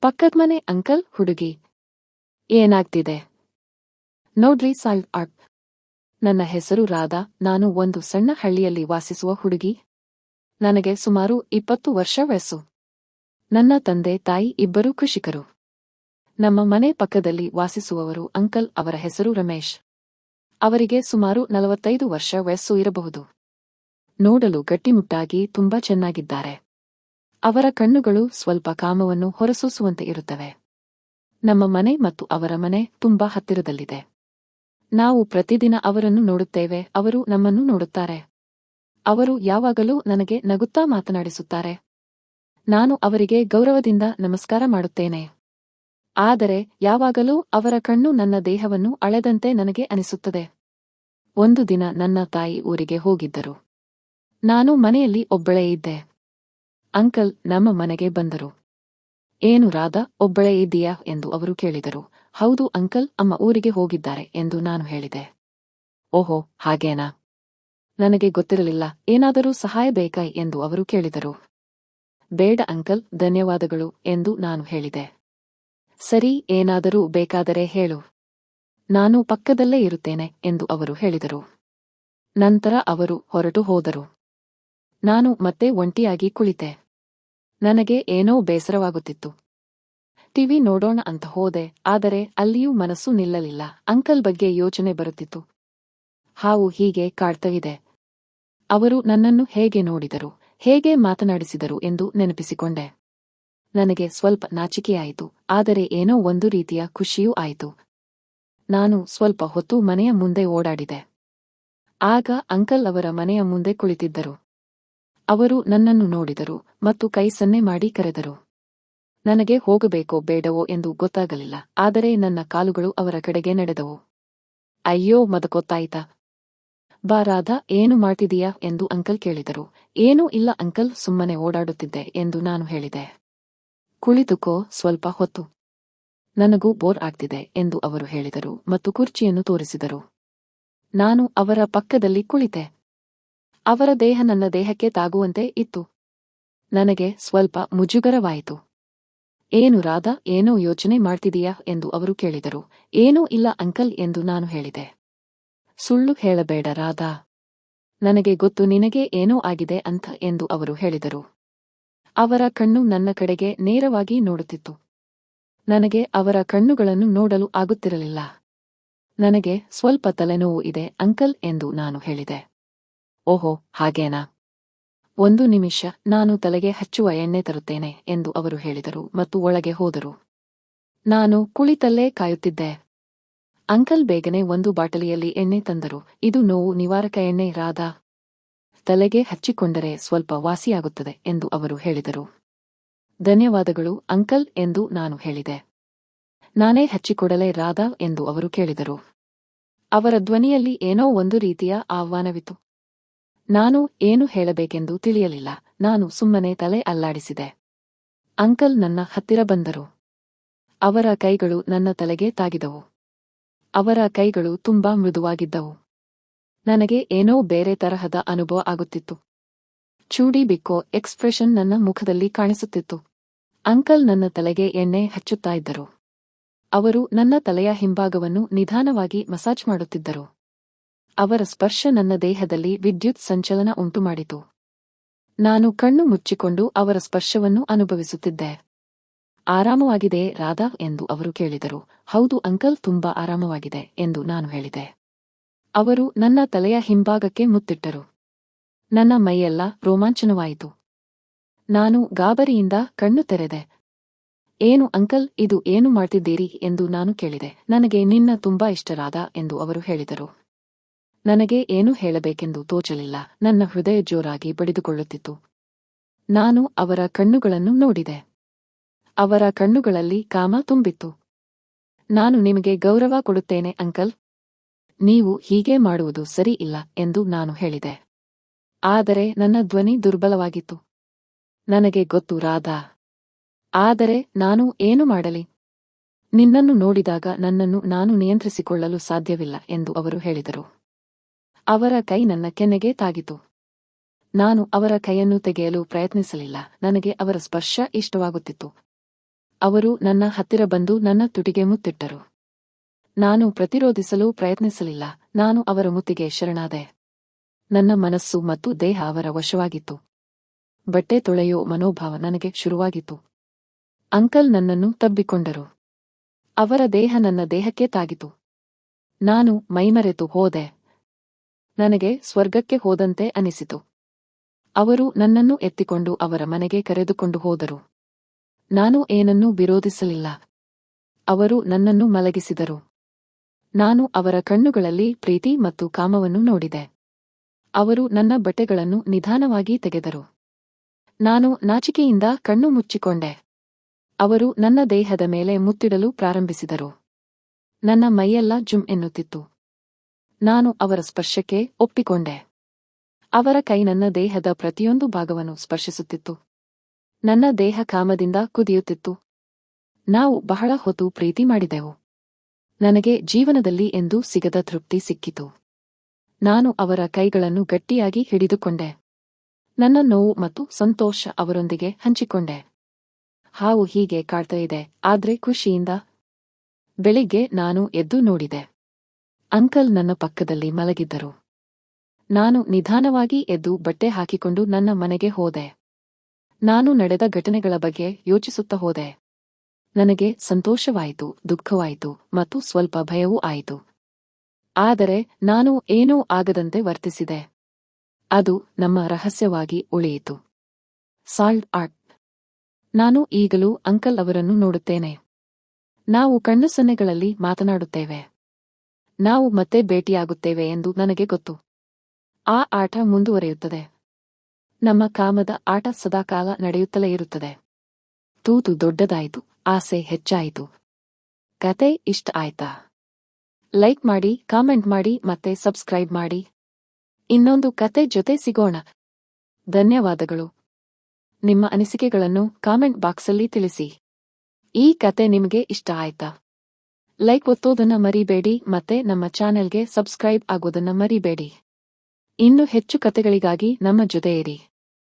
ಪಕ್ಕದ ಮನೆ ಅಂಕಲ್, ಹುಡುಗಿ. ಏನಾಗ್ತಿದೆ? ನೋಡ್ರಿ ಸಾಲ್ವ್ ಅಪ್ ನನ್ನ ಹೆಸರು ರಾಧಾ, ನಾನು ಒಂದು ಸಣ್ಣ ಹಳ್ಳಿಯಲ್ಲಿ ವಾಸಿಸುವ ಹುಡುಗಿ. ನನಗೆ ಸುಮಾರು ಇಪ್ಪತ್ತು ವರ್ಷ ವಯಸ್ಸು. ನನ್ನ ತಂದೆ, ತಾಯಿ ಇಬ್ಬರೂ ಕೃಷಿಕರು. ನಮ್ಮ ಮನೆ ಪಕ್ಕದಲ್ಲಿ ವಾಸಿಸುವವರು ಅಂಕಲ್ ಅವರ ಹೆಸರು ರಮೇಶ್. ಅವರಿಗೆ ಸುಮಾರು ನಲವತ್ತೈದು ವರ್ಷ ವಯಸ್ಸು ಇರಬಹುದು. ನೋಡಲು ಗಟ್ಟಿಮುಟ್ಟಾಗಿ ತುಂಬಾ ಚೆನ್ನಾಗಿದ್ದಾರೆ. ಅವರ ಕಣ್ಣುಗಳು ಸ್ವಲ್ಪ ಕಾಮವನ್ನು ಹೊರಸೂಸುವಂತೆ ಇರುತ್ತವೆ. ನಮ್ಮ ಮನೆ ಮತ್ತು ಅವರ ಮನೆ ತುಂಬಾ ಹತ್ತಿರದಲ್ಲಿದೆ. ನಾವು ಪ್ರತಿದಿನ ಅವರನ್ನು ನೋಡುತ್ತೇವೆ, ಅವರು ನಮ್ಮನ್ನು ನೋಡುತ್ತಾರೆ. ಅವರು ಯಾವಾಗಲೂ ನನಗೆ ನಗುತ್ತಾ ಮಾತನಾಡಿಸುತ್ತಾರೆ. ನಾನು ಅವರಿಗೆ ಗೌರವದಿಂದ ನಮಸ್ಕಾರ ಮಾಡುತ್ತೇನೆ. ಆದರೆ ಯಾವಾಗಲೂ ಅವರ ಕಣ್ಣು ನನ್ನ ದೇಹವನ್ನು ಅಳೆದಂತೆ ನನಗೆ ಅನಿಸುತ್ತದೆ. ಒಂದು ದಿನ ನನ್ನ ತಾಯಿ ಊರಿಗೆ ಹೋಗಿದ್ದರು. ನಾನು ಮನೆಯಲ್ಲಿ ಒಬ್ಬಳೇ ಇದ್ದೆ. ಅಂಕಲ್ ನಮ್ಮ ಮನೆಗೆ ಬಂದರು. ಏನು ರಾಧಾ, ಒಬ್ಬಳೇ ಇದ್ದೀಯಾ? ಎಂದು ಅವರು ಕೇಳಿದರು. ಹೌದು ಅಂಕಲ್, ಅಮ್ಮ ಊರಿಗೆ ಹೋಗಿದ್ದಾರೆ ಎಂದು ನಾನು ಹೇಳಿದೆ. ಓಹೋ, ಹಾಗೇನಾ? ನನಗೆ ಗೊತ್ತಿರಲಿಲ್ಲ, ಏನಾದರೂ ಸಹಾಯ ಬೇಕಾ? ಎಂದು ಅವರು ಕೇಳಿದರು. ಬೇಡ ಅಂಕಲ್, ಧನ್ಯವಾದಗಳು ಎಂದು ನಾನು ಹೇಳಿದೆ. ಸರಿ, ಏನಾದರೂ ಬೇಕಾದರೆ ಹೇಳು. ನಾನು ಪಕ್ಕದಲ್ಲೇ ಇರುತ್ತೇನೆ ಎಂದು ಅವರು ಹೇಳಿದರು. ನಂತರ ಅವರು ಹೊರಟು ಹೋದರು. ನಾನು ಮತ್ತೆ ಒಂಟಿಯಾಗಿ ಕುಳಿತೆ. ನನಗೆ ಏನೋ ಬೇಸರವಾಗುತ್ತಿತ್ತು. ಟಿವಿ ನೋಡೋಣ ಅಂತ ಹೋದೆ, ಆದರೆ ಅಲ್ಲಿಯೂ ಮನಸ್ಸು ನಿಲ್ಲಲಿಲ್ಲ. ಅಂಕಲ್ ಬಗ್ಗೆ ಯೋಚನೆ ಬರುತ್ತಿತ್ತು. ಹಾವು ಹೀಗೆ ಕಾಡ್ತವಿದೆ. ಅವರು ನನ್ನನ್ನು ಹೇಗೆ ನೋಡಿದರು, ಹೇಗೆ ಮಾತನಾಡಿಸಿದರು ಎಂದು ನೆನಪಿಸಿಕೊಂಡೆ. ನನಗೆ ಸ್ವಲ್ಪ ನಾಚಿಕೆಯಾಯಿತು, ಆದರೆ ಏನೋ ಒಂದು ರೀತಿಯ ಖುಷಿಯೂ ಆಯಿತು. ನಾನು ಸ್ವಲ್ಪ ಹೊತ್ತು ಮನೆಯ ಮುಂದೆ ಓಡಾಡಿದೆ. ಆಗ ಅಂಕಲ್ ಅವರ ಮನೆಯ ಮುಂದೆ ಕುಳಿತಿದ್ದರು. ಅವರು ನನ್ನನ್ನು ನೋಡಿದರು ಮತ್ತು ಕೈ ಸನ್ನೆ ಮಾಡಿ ಕರೆದರು. ನನಗೆ ಹೋಗಬೇಕೋ ಬೇಡವೋ ಎಂದು ಗೊತ್ತಾಗಲಿಲ್ಲ, ಆದರೆ ನನ್ನ ಕಾಲುಗಳು ಅವರ ಕಡೆಗೆ ನಡೆದವು. ಅಯ್ಯೋ, ಮದಕೊತ್ತಾಯ್ತಾ? ಬಾ ರಾಧಾ, ಏನು ಮಾಡ್ತಿದೀಯಾ ಎಂದು ಅಂಕಲ್ ಕೇಳಿದರು. ಏನೂ ಇಲ್ಲ ಅಂಕಲ್, ಸುಮ್ಮನೆ ಓಡಾಡುತ್ತಿದ್ದೆ ಎಂದು ನಾನು ಹೇಳಿದೆ. ಕುಳಿತುಕೋ, ಸ್ವಲ್ಪ ಹೊತ್ತು. ನನಗೂ ಬೋರ್ ಆಗ್ತಿದೆ ಎಂದು ಅವರು ಹೇಳಿದರು ಮತ್ತು ಕುರ್ಚಿಯನ್ನು ತೋರಿಸಿದರು. ನಾನು ಅವರ ಪಕ್ಕದಲ್ಲಿ ಕುಳಿತೆ. ಅವರ ದೇಹ ನನ್ನ ದೇಹಕ್ಕೆ ತಾಗುವಂತೆ ಇತ್ತು. ನನಗೆ ಸ್ವಲ್ಪ ಮುಜುಗರವಾಯಿತು. ಏನು ರಾಧಾ, ಏನೋ ಯೋಚನೆ ಮಾಡ್ತಿದೀಯಾ ಎಂದು ಅವರು ಕೇಳಿದರು. ಏನೂ ಇಲ್ಲ ಅಂಕಲ್ ಎಂದು ನಾನು ಹೇಳಿದೆ. ಸುಳ್ಳು ಹೇಳಬೇಡ ರಾಧಾ. ನನಗೆ ಗೊತ್ತು ನಿನಗೆ ಏನೋ ಆಗಿದೆ ಅಂತ ಎಂದು ಅವರು ಹೇಳಿದರು. ಅವರ ಕಣ್ಣು ನನ್ನ ಕಡೆಗೆ ನೇರವಾಗಿ ನೋಡುತ್ತಿತ್ತು. ನನಗೆ ಅವರ ಕಣ್ಣುಗಳನ್ನು ನೋಡಲು ಆಗುತ್ತಿರಲಿಲ್ಲ. ನನಗೆ ಸ್ವಲ್ಪ ತಲೆನೋವು ಇದೆ ಅಂಕಲ್ ಎಂದು ನಾನು ಹೇಳಿದೆ. ಓಹೋ, ಹಾಗೇನಾ? ಒಂದು ನಿಮಿಷ, ನಾನು ತಲೆಗೆ ಹಚ್ಚುವ ಎಣ್ಣೆ ತರುತ್ತೇನೆ, ಎಂದು ಅವರು ಹೇಳಿದರು ಮತ್ತು ಒಳಗೆ ಹೋದರು. ನಾನು ಕುಳಿತಲ್ಲೇ ಕಾಯುತ್ತಿದ್ದೆ. ಅಂಕಲ್ ಬೇಗನೆ ಒಂದು ಬಾಟಲಿಯಲ್ಲಿ ಎಣ್ಣೆ ತಂದರು. ಇದು ನೋವು ನಿವಾರಕ ಎಣ್ಣೆ, ರಾಧ. ತಲೆಗೆ ಹಚ್ಚಿಕೊಂಡರೆ ಸ್ವಲ್ಪ ವಾಸಿಯಾಗುತ್ತದೆ, ಎಂದು ಅವರು ಹೇಳಿದರು. ಧನ್ಯವಾದಗಳು, ಅಂಕಲ್, ಎಂದು ನಾನು ಹೇಳಿದೆ. ನಾನೇ ಹಚ್ಚಿಕೊಡಲೇ ರಾಧ, ಎಂದು ಅವರು ಕೇಳಿದರು. ಅವರ ಧ್ವನಿಯಲ್ಲಿ ಏನೋ ಒಂದು ರೀತಿಯ ಆಹ್ವಾನವಿತ್ತು. ನಾನು ಏನು ಹೇಳಬೇಕೆಂದು ತಿಳಿಯಲಿಲ್ಲ. ನಾನು ಸುಮ್ಮನೆ ತಲೆ ಅಲ್ಲಾಡಿಸಿದೆ. ಅಂಕಲ್ ನನ್ನ ಹತ್ತಿರ ಬಂದರು. ಅವರ ಕೈಗಳು ನನ್ನ ತಲೆಗೆ ತಾಗಿದವು. ಅವರ ಕೈಗಳು ತುಂಬಾ ಮೃದುವಾಗಿದ್ದವು. ನನಗೆ ಏನೋ ಬೇರೆ ತರಹದ ಅನುಭವ ಆಗುತ್ತಿತ್ತು. ಚೂಡಿ ಬಿಕ್ಕೋ ಎಕ್ಸ್ಪ್ರೆಷನ್ ನನ್ನ ಮುಖದಲ್ಲಿ ಕಾಣಿಸುತ್ತಿತ್ತು. ಅಂಕಲ್ ನನ್ನ ತಲೆಗೆ ಎಣ್ಣೆ ಹಚ್ಚುತ್ತಾ ಇದ್ದರು. ಅವರು ನನ್ನ ತಲೆಯ ಹಿಂಭಾಗವನ್ನು ನಿಧಾನವಾಗಿ ಮಸಾಜ್ ಮಾಡುತ್ತಿದ್ದರು. ಅವರ ಸ್ಪರ್ಶ ನನ್ನ ದೇಹದಲ್ಲಿ ವಿದ್ಯುತ್ ಸಂಚಲನ ಉಂಟುಮಾಡಿತು. ನಾನು ಕಣ್ಣು ಮುಚ್ಚಿಕೊಂಡು ಅವರ ಸ್ಪರ್ಶವನ್ನು ಅನುಭವಿಸುತ್ತಿದ್ದೆ. ಆರಾಮವಾಗಿದೆ, ರಾಧಾ ಎಂದು ಅವರು ಕೇಳಿದರು. ಹೌದು, ಅಂಕಲ್ ತುಂಬಾ ಆರಾಮವಾಗಿದೆ ಎಂದು ನಾನು ಹೇಳಿದೆ. ಅವರು ನನ್ನ ತಲೆಯ ಹಿಂಭಾಗಕ್ಕೆ ಮುತ್ತಿಟ್ಟರು. ನನ್ನ ಮೈಯೆಲ್ಲ ರೋಮಾಂಚನವಾಯಿತು. ನಾನು ಗಾಬರಿಯಿಂದ ಕಣ್ಣು ತೆರೆದೆ. ಏನು ಅಂಕಲ್, ಇದು ಏನು ಮಾಡ್ತಿದ್ದೀರಿ ಎಂದು ನಾನು ಕೇಳಿದೆ. ನನಗೆ ನಿನ್ನ ತುಂಬಾ ಇಷ್ಟರಾದ ಎಂದು ಅವರು ಹೇಳಿದರು. ನನಗೆ ಏನು ಹೇಳಬೇಕೆಂದು ತೋಚಲಿಲ್ಲ. ನನ್ನ ಹೃದಯ ಜೋರಾಗಿ ಬಡಿದುಕೊಳ್ಳುತ್ತಿತ್ತು. ನಾನು ಅವರ ಕಣ್ಣುಗಳನ್ನು ನೋಡಿದೆ. ಅವರ ಕಣ್ಣುಗಳಲ್ಲಿ ಕಾಮ ತುಂಬಿತ್ತು. ನಾನು ನಿಮಗೆ ಗೌರವ ಕೊಡುತ್ತೇನೆ, ಅಂಕಲ್. ನೀವು ಹೀಗೆ ಮಾಡುವುದು ಸರಿ ಇಲ್ಲ ಎಂದು ನಾನು ಹೇಳಿದೆ. ಆದರೆ ನನ್ನ ಧ್ವನಿ ದುರ್ಬಲವಾಗಿತ್ತು. ನನಗೆ ಗೊತ್ತು, ರಾಧಾ. ಆದರೆ ನಾನು ಏನು ಮಾಡಲಿ? ನಿನ್ನನ್ನು ನೋಡಿದಾಗ ನನ್ನನ್ನು ನಾನು ನಿಯಂತ್ರಿಸಿಕೊಳ್ಳಲು ಸಾಧ್ಯವಿಲ್ಲ ಎಂದು ಅವರು ಹೇಳಿದರು. ಅವರ ಕೈ ನನ್ನ ಕೆನ್ನೆಗೆ ತಾಗಿತು. ನಾನು ಅವರ ಕೈಯನ್ನು ತೆಗೆಯಲು ಪ್ರಯತ್ನಿಸಲಿಲ್ಲ. ನನಗೆ ಅವರ ಸ್ಪರ್ಶ ಇಷ್ಟವಾಗುತ್ತಿತ್ತು. ಅವರು ನನ್ನ ಹತ್ತಿರ ಬಂದು ನನ್ನ ತುಟಿಗೆ ಮುತ್ತಿಟ್ಟರು. ನಾನು ಪ್ರತಿರೋಧಿಸಲು ಪ್ರಯತ್ನಿಸಲಿಲ್ಲ. ನಾನು ಅವರ ಮುತ್ತಿಗೆ ಶರಣಾದೆ. ನನ್ನ ಮನಸ್ಸು ಮತ್ತು ದೇಹ ಅವರ ವಶವಾಗಿತ್ತು. ಬಟ್ಟೆ ತೊಳೆಯೋ ಮನೋಭಾವ ನನಗೆ ಶುರುವಾಗಿತ್ತು. ಅಂಕಲ್ ನನ್ನನ್ನು ತಬ್ಬಿಕೊಂಡರು. ಅವರ ದೇಹ ನನ್ನ ದೇಹಕ್ಕೆ ತಾಗಿತು. ನಾನು ಮೈಮರೆತು ಹೋದೆ. ನನಗೆ ಸ್ವರ್ಗಕ್ಕೆ ಹೋದಂತೆ ಅನಿಸಿತು. ಅವರು ನನ್ನನ್ನು ಎತ್ತಿಕೊಂಡು ಅವರ ಮನೆಗೆ ಕರೆದುಕೊಂಡು ಹೋದರು. ನಾನು ಏನನ್ನೂ ವಿರೋಧಿಸಲಿಲ್ಲ. ಅವರು ನನ್ನನ್ನು ಮಲಗಿಸಿದರು. ನಾನು ಅವರ ಕಣ್ಣುಗಳಲ್ಲಿ ಪ್ರೀತಿ ಮತ್ತು ಕಾಮವನ್ನು ನೋಡಿದೆ. ಅವರು ನನ್ನ ಬಟ್ಟೆಗಳನ್ನು ನಿಧಾನವಾಗಿ ತೆಗೆದರು. ನಾನು ನಾಚಿಕೆಯಿಂದ ಕಣ್ಣು ಮುಚ್ಚಿಕೊಂಡೆ. ಅವರು ನನ್ನ ದೇಹದ ಮೇಲೆ ಮುತ್ತಿಡಲು ಪ್ರಾರಂಭಿಸಿದರು. ನನ್ನ ಮೈಯೆಲ್ಲ ಜುಮ್ ಎನ್ನುತ್ತಿತ್ತು. ನಾನು ಅವರ ಸ್ಪರ್ಶಕ್ಕೆ ಒಪ್ಪಿಕೊಂಡೆ. ಅವರ ಕೈ ನನ್ನ ದೇಹದ ಪ್ರತಿಯೊಂದು ಭಾಗವನ್ನು ಸ್ಪರ್ಶಿಸುತ್ತಿತ್ತು. ನನ್ನ ದೇಹ ಕಾಮದಿಂದ ಕುದಿಯುತ್ತಿತ್ತು. ನಾವು ಬಹಳ ಹೊತ್ತು ಪ್ರೀತಿ ಮಾಡಿದೆವು. ನನಗೆ ಜೀವನದಲ್ಲಿ ಎಂದು ಸಿಗದ ತೃಪ್ತಿ ಸಿಕ್ಕಿತು. ನಾನು ಅವರ ಕೈಗಳನ್ನು ಗಟ್ಟಿಯಾಗಿ ಹಿಡಿದುಕೊಂಡೆ. ನನ್ನ ನೋವು ಮತ್ತು ಸಂತೋಷ ಅವರೊಂದಿಗೆ ಹಂಚಿಕೊಂಡೆ. ಹಾವು ಹೀಗೆ ಕಾಡ್ತಾ ಇದೆ, ಆದ್ರೆ ಖುಷಿಯಿಂದ. ಬೆಳಿಗ್ಗೆ ನಾನು ಎದ್ದು ನೋಡಿದೆ. ಅಂಕಲ್ ನನ್ನ ಪಕ್ಕದಲ್ಲಿ ಮಲಗಿದ್ದರು. ನಾನು ನಿಧಾನವಾಗಿ ಎದ್ದು ಬಟ್ಟೆ ಹಾಕಿಕೊಂಡು ನನ್ನ ಮನೆಗೆ ಹೋದೆ. ನಾನು ನಡೆದ ಘಟನೆಗಳ ಬಗ್ಗೆ ಯೋಚಿಸುತ್ತಾ ಹೋದೆ. ನನಗೆ ಸಂತೋಷವಾಯಿತು, ದುಃಖವಾಯಿತು ಮತ್ತು ಸ್ವಲ್ಪ ಭಯವೂ ಆಯಿತು. ಆದರೆ ನಾನು ಏನೂ ಆಗದಂತೆ ವರ್ತಿಸಿದೆ. ಅದು ನಮ್ಮ ರಹಸ್ಯವಾಗಿ ಉಳಿಯಿತು. Salt art. ನಾನು ಈಗಲೂ ಅಂಕಲ್ ಅವರನ್ನು ನೋಡುತ್ತೇನೆ. ನಾವು ಕಣ್ಣು ಸನ್ನೆಗಳಲ್ಲಿ ಮಾತನಾಡುತ್ತೇವೆ. ನಾವು ಮತ್ತೆ ಭೇಟಿಯಾಗುತ್ತೇವೆ ಎಂದು ನನಗೆ ಗೊತ್ತು. ಆ ಆಟ ಮುಂದುವರಿಯುತ್ತದೆ. ನಮ್ಮ ಕಾಮದ ಆಟ ಸದಾಕಾಲ ನಡೆಯುತ್ತಲೇ ಇರುತ್ತದೆ. ತೂತು ದೊಡ್ಡದಾಯಿತು, ಆಸೆ ಹೆಚ್ಚಾಯಿತು. ಕತೆ ಇಷ್ಟ ಆಯ್ತಾ? ಲೈಕ್ ಮಾಡಿ, ಕಾಮೆಂಟ್ ಮಾಡಿ ಮತ್ತೆ ಸಬ್ಸ್ಕ್ರೈಬ್ ಮಾಡಿ. ಇನ್ನೊಂದು ಕತೆ ಜೊತೆ ಸಿಗೋಣ. ಧನ್ಯವಾದಗಳು. ನಿಮ್ಮ ಅನಿಸಿಕೆಗಳನ್ನು ಕಾಮೆಂಟ್ ಬಾಕ್ಸಲ್ಲಿ ತಿಳಿಸಿ. ಈ ಕತೆ ನಿಮಗೆ ಇಷ್ಟ ಆಯ್ತಾ? ಲೈಕ್ ಒತ್ತೋದನ್ನ ಮರಿಬೇಡಿ ಮತ್ತೆ ನಮ್ಮ ಚಾನೆಲ್ಗೆ ಸಬ್ಸ್ಕ್ರೈಬ್ ಆಗೋದನ್ನ ಮರಿಬೇಡಿ. ಇನ್ನು ಹೆಚ್ಚು ಕತೆಗಳಿಗಾಗಿ ನಮ್ಮ ಜೊತೆ ಇರಿ.